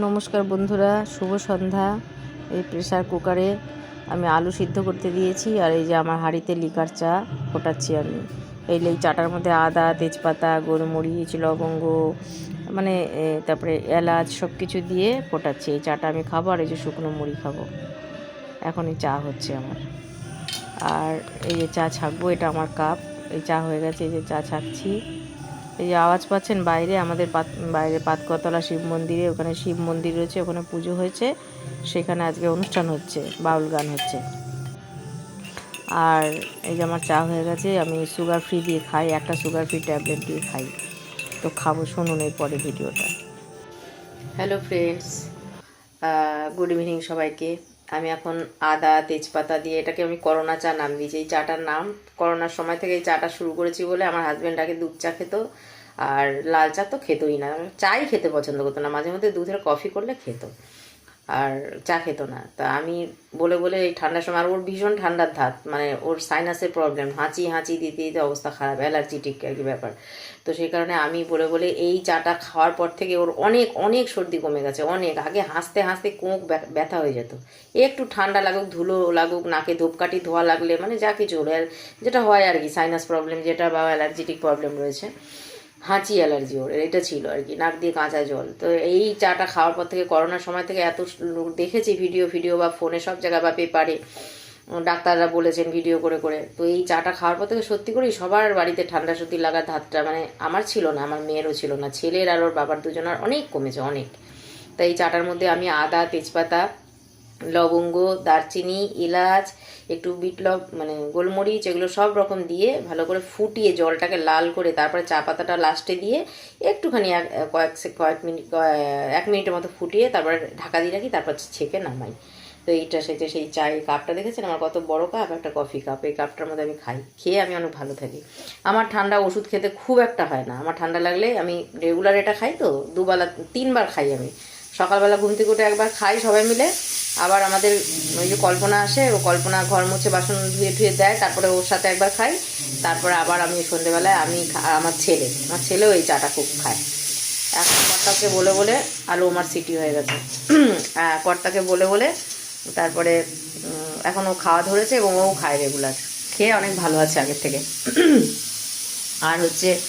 নমস্কার বন্ধুরা, শুভ সন্ধ্যা। এই প্রেসার কুকারে আমি আলু সিদ্ধ করতে দিয়েছি আর এই যে আমার হাঁড়িতে লিকার চা ফোটাচ্ছি আমি। এই এই চাটার মধ্যে আদা, তেজপাতা, গোলমরিচ, লবঙ্গ মানে তারপরে এলাচ সব কিছু দিয়ে ফোটাচ্ছি। এই চাটা আমি খাব আর এই যে শুকনো মুড়ি খাব। এখন এই চা হচ্ছে আমার। আর এই যে চা ছাকবো, এটা আমার কাপ এই চা হয়ে গেছে, এই যে চা ছাকছি। এই যে আওয়াজ পাচ্ছেন বাইরে, আমাদের পাত, বাইরে পাতকতলা শিব মন্দিরে, ওখানে শিব মন্দির রয়েছে, ওখানে পুজো হয়েছে। সেখানে আজকে অনুষ্ঠান হচ্ছে, বাউল গান হচ্ছে। আর এই যে আমার চা হয়ে গেছে, আমি সুগার ফ্রি দিয়ে খাই, একটা সুগার ফ্রি ট্যাবলেট দিয়ে খাই। তো খাব, শুনুন এই পরে ভিডিওটা। হ্যালো ফ্রেন্ডস গুড ইভিনিং সবাইকে। আমি এখন আদা, তেজপাতা দিয়ে এটাকে আমি করোনা চা নাম দিয়েছি। এই চাটার নাম, করোনার সময় থেকে এই চাটা শুরু করেছি বলে আমার হাজব্যান্ড আগে দুধ চা খেত, আর লাল চা তো খেতই না। চাই খেতে পছন্দ করতো না। মাঝে মধ্যে দুধের কফি করলে খেত। আর চা খেত না। তা আমি বলে বলে এই ঠান্ডার সময়, আর ওর ভীষণ ঠান্ডার ধাত মানে ওর সাইনাসের প্রবলেম হাঁচি হাঁচি দিতে দিতে অবস্থা খারাপ অ্যালার্জিটিক আর কি ব্যাপার। তো সেই কারণে আমি বলে বলে এই চাটা খাওয়ার পর থেকে ওর অনেক অনেক সর্দি কমে গেছে, অনেক। আগে হাসতে হাসতে কোঁক ব্যা- ব্যথা হয়ে যেত। একটু ঠান্ডা লাগুক, ধুলো লাগুক, নাকে ধূপকাঠি ধোয়া লাগলে মানে যা কিছু যেটা হয় আর কি সাইনাস প্রবলেম যেটা বা অ্যালার্জিটিক প্রবলেম রয়েছে। হাঁচি অ্যালার্জি ওর, এটা ছিল আর কি, নাক দিয়ে কাঁচা জল। তো এই চাটা খাওয়ার পর থেকে, করোনার সময় থেকে এত লোক দেখেছি ভিডিও ভিডিও বা ফোনে সব জায়গায় বা পেপারে ডাক্তাররা বলেছেন ভিডিও করে করে। তো এই চাটা খাওয়ার পর থেকে সত্যি করেই সবার বাড়িতে ঠান্ডা সর্দি লাগার ধাতটা মানে আমার ছিল না, আমার মেয়েরও ছিল না, ছেলের আর ওর বাবার দুজনের অনেক কমেছে, অনেক। তাই এই চাটার মধ্যে আমি আদা, তেজপাতা লবঙ্গ, দারচিনি, এলাচ, একটু বিট লব মানে গোলমরিচ, এগুলো সব রকম দিয়ে ভালো করে ফুটিয়ে জলটাকে লাল করে তারপরে চা পাতাটা লাস্টে দিয়ে একটুখানি এক, কয়েক কয়েক মিনিট এক মিনিটের মতো ফুটিয়ে তারপরে ঢাকা দিয়ে রাখি, তারপর ছেঁকে নামাই। তো এইটা সেটা সেই চায়ের কাপটা দেখেছেন? আমার কত বড় কাপ, একটা কফি কাপ এই কাপটার মধ্যে আমি খাই, খেয়ে আমি অনেক ভালো থাকি। আমার ঠান্ডা ওষুধ খেতে খুব একটা হয় না। আমার ঠান্ডা লাগলে আমি রেগুলার এটা খাই তো, দুবেলা, তিনবার খাই আমি। সকালবেলা ঘুম থেকে উঠে একবার খাই সবাই মিলে। আবার আমাদের ওই যে কল্পনা আসে, ও কল্পনা ঘর মুছে বাসন ধুয়ে ধুয়ে দেয়, তারপরে ওর সাথে একবার খাই। তারপরে আবার আমি সন্ধেবেলায় আমি আমার ছেলে, আমার ছেলেও এই চাটা খুব খায়। এখন কর্তাকে বলে বলে আলু আমার সিটি হয়ে গেছে। কর্তাকে বলে বলে, তারপরে এখন ও খাওয়া ধরেছে এবং ও খায় রেগুলার। খেয়ে অনেক ভালো আছে আগের থেকে। আর হচ্ছে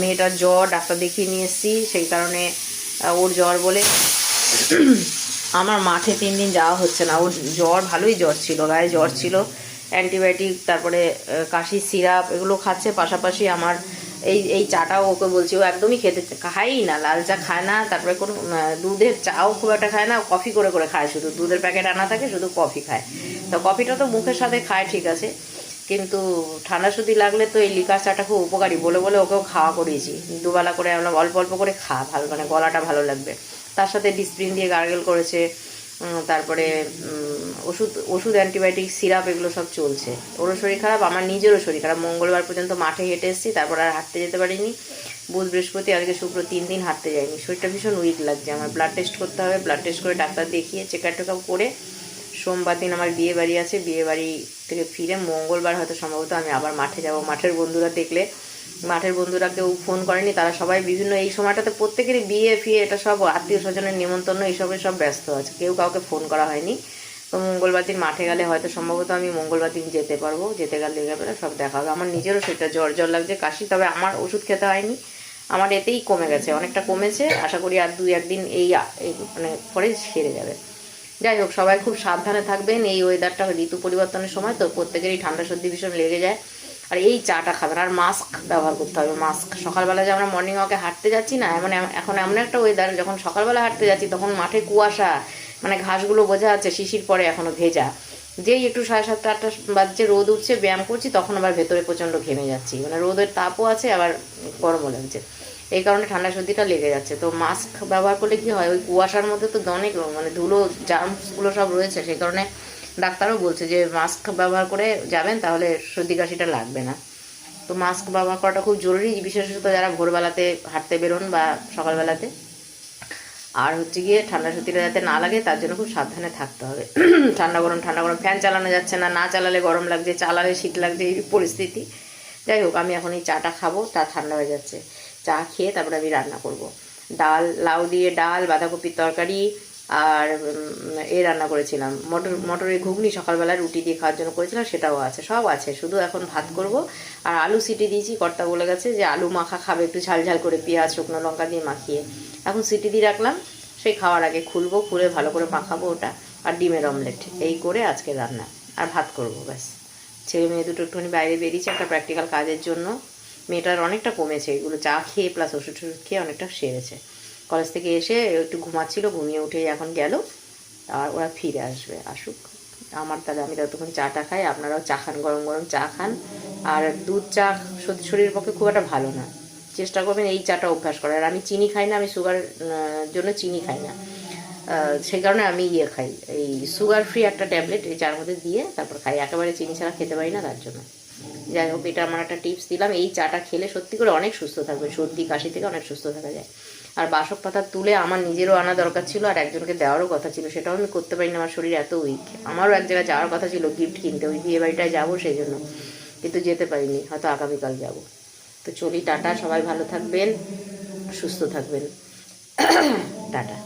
মেয়েটার জ্বর ডাক্তার দেখিয়ে নিয়ে এসেছি, সেই কারণে ওর জ্বর বলে আমার মাঠে তিন দিন যাওয়া হচ্ছে না। ওর জ্বর, ভালোই জ্বর ছিল। গায়ে জ্বর ছিল। অ্যান্টিবায়োটিক, তারপরে কাশির সিরাপ, এগুলো খাচ্ছে। পাশাপাশি আমার এই এই চাটাও ওকে বলছি, ও একদমই খেতে খায়ই না। লাল চা খায় না, তারপরে কোনো দুধের চাও খুব একটা খায় না। কফি করে করে খায় শুধু। দুধের প্যাকেট আনা থাকে, শুধু কফি খায়। তো কফিটা তো মুখের সাথে খায়, ঠিক আছে। কিন্তু ঠান্ডা সর্দি লাগলে তো এই লিকার চাটা খুব উপকারী। বলে বলে ওকেও খাওয়া করিয়েছি। দুবেলা করে আমরা অল্প অল্প করে খা, ভালো মানে গলাটা ভালো লাগবে। তার সাথে ডিসপ্রিন দিয়ে গার্গেল করেছে তারপরে ওষুধ ওষুধ, অ্যান্টিবায়োটিক, সিরাপ, এগুলো সব চলছে। ওরও শরীর খারাপ, আমার নিজেরও শরীর খারাপ। মঙ্গলবার পর্যন্ত মাঠে হেঁটে এসেছি, তারপর আর হাঁটতে যেতে পারিনি। বুধ, বৃহস্পতি, আজকে শুক্র, তিন দিন হাঁটতে যাইনি। শরীরটা ভীষণ উইক লাগছে আমার। ব্লাড টেস্ট করতে হবে ব্লাড টেস্ট করে ডাক্তার দেখিয়ে চেকআপ টেকআপ করে সোমবার দিন আমার বিয়ে বাড়ি আছে। বিয়ে বাড়ি থেকে ফিরে মঙ্গলবার হয়তো সম্ভবত আমি আবার মাঠে যাব। মাঠের বন্ধুরা দেখলে মাঠের বন্ধুরা কেউ ফোন করেনি, তারা সবাই বিভিন্ন এই সময়টাতে প্রত্যেকেরই বিয়ে, ফিয়ে এটা সব আত্মীয় স্বজনের নিমন্ত্রণ, এইসবে সব ব্যস্ত আছে, কেউ কাউকে ফোন করা হয়নি। তো মঙ্গলবার দিন মাঠে গেলে হয়তো সম্ভবত আমি মঙ্গলবার দিন যেতে পারব, যেতে গেলে গেলে সব দেখা হবে। আমার নিজেরও সেটা জ্বর জ্বর লাগছে, কাশি, তবে আমার ওষুধ খেতে হয়নি। আমার এতেই কমে গেছে, অনেকটা কমেছে, আশা করি আর দুই, একদিন এই মানে পরে সেরে যাবে। যাই হোক, সবাই খুব সাবধানে থাকবেন, এই ওয়েদারটা ঋতু পরিবর্তনের সময় তো প্রত্যেকেরই ঠান্ডা সর্দি ভীষণ লেগে যায়। আর এই চাটা খাবেন। আর মাস্ক ব্যবহার করতে হবে মাস্ক সকালবেলা যে আমরা মর্নিং ওয়াকে হাঁটতে যাচ্ছি না, এমন এখন এমন একটা ওয়েদার যখন সকালবেলা হাঁটতে যাচ্ছি, তখন মাঠে কুয়াশা মানে ঘাসগুলো বোঝা যাচ্ছে শিশির পরে এখনও ভেজা। যেই একটু সাড়ে সাতটা, আটটা বাজছে, রোদ উঠছে, ব্যায়াম করছি, তখন আবার ভেতরে প্রচণ্ড ঘেমে যাচ্ছি। মানে রোদের তাপও আছে, আবার গরমও লাগছে। এই কারণে ঠান্ডা সর্দিটা লেগে যাচ্ছে। তো মাস্ক ব্যবহার করলে কি হয়? ওই কুয়াশার মধ্যে তো অনেক মানে ধুলো জার্মসগুলো সব রয়েছে, সেই কারণে ডাক্তারও বলছে যে মাস্ক ব্যবহার করে যাবেন, তাহলে সর্দি কাশিটা লাগবে না। তো মাস্ক ব্যবহার করাটা খুব জরুরি, বিশেষত যারা ভোরবেলাতে হাঁটতে বেরোন বা সকালবেলাতে। আর হচ্ছে গিয়ে ঠান্ডা সর্দিটা যাতে না লাগে, তার জন্য খুব সাবধানে থাকতে হবে। ঠান্ডা গরম ঠান্ডা গরম ফ্যান চালানো যাচ্ছে না না চালালে গরম লাগছে, চালালে শীত লাগছে, এই পরিস্থিতি। যাই হোক, আমি এখন এই চাটা খাব তা ঠান্ডা হয়ে যাচ্ছে। চা খেয়ে তারপরে আমি রান্না করব। ডাল, লাউ দিয়ে ডাল, বাঁধাকপির তরকারি আর এ রান্না করেছিলাম। মটর, মটরের ঘুগনি সকালবেলা রুটি দিয়ে খাওয়ার জন্য করেছিলাম, সেটাও আছে, সব আছে। শুধু এখন ভাত করব। আর আলু সিটি দিয়েছি, কর্তা বলে গেছে যে আলু মাখা খাবে, একটু ঝাল ঝাল করে পেঁয়াজ, শুকনো লঙ্কা দিয়ে মাখিয়ে। এখন সিটি দিয়ে রাখলাম, সেই খাওয়ার আগে খুলবো, খুলে ভালো করে মাখাবো ওটা, আর ডিমের অমলেট। এই করে আজকে রান্না, আর ভাত করব, ব্যাস। ছেলে মেয়ে দুটো একটুখানি বাইরে বেরিয়েছে একটা প্র্যাকটিক্যাল কাজের জন্য। মেয়েটার অনেকটা কমেছে, এগুলো চা খেয়ে প্লাস ওষুধ খেয়ে অনেকটা সেরেছে। কলেজ থেকে এসে একটু ঘুমাচ্ছিল, ঘুমিয়ে উঠে এখন গেল। আর ওরা ফিরে আসবে, আসুক। আমার তাহলে আমি ততক্ষণ চাটা খাই, আপনারাও চা খান, গরম গরম চা খান। আর দুধ চা সত্যি শরীরের পক্ষে খুব একটা ভালো না। চেষ্টা করবেন এই চাটা অভ্যাস করার। আর আমি চিনি খাই না, আমি সুগার জন্য চিনি খাই না। সেই কারণে আমি ইয়ে খাই। এই সুগার ফ্রি একটা ট্যাবলেট, এই চার মধ্যে দিয়ে তারপর খাই। একেবারে চিনি ছাড়া খেতে পারি না তার জন্য। যাই হোক, এটা আমার একটা টিপস দিলাম। এই চাটা খেলে সত্যি করে অনেক সুস্থ থাকবে, সর্দি, কাশি থেকে অনেক সুস্থ থাকা যায়। আর বাসক পাতা তুলে আমার নিজেরও আনা দরকার ছিল আর একজনকে দেওয়ারও কথা ছিল, সেটাও আমি করতে পারি না আমার শরীর এত উইক আমারও এক জায়গায় যাওয়ার কথা ছিল গিফট কিনতে, ওই বিয়ে বাড়িটায় যাব সেই জন্য কিন্তু যেতে পারিনি, হয়তো আগামীকাল যাব। তো চলি, টাটা, সবাই ভালো থাকবেন, সুস্থ থাকবেন। টাটা।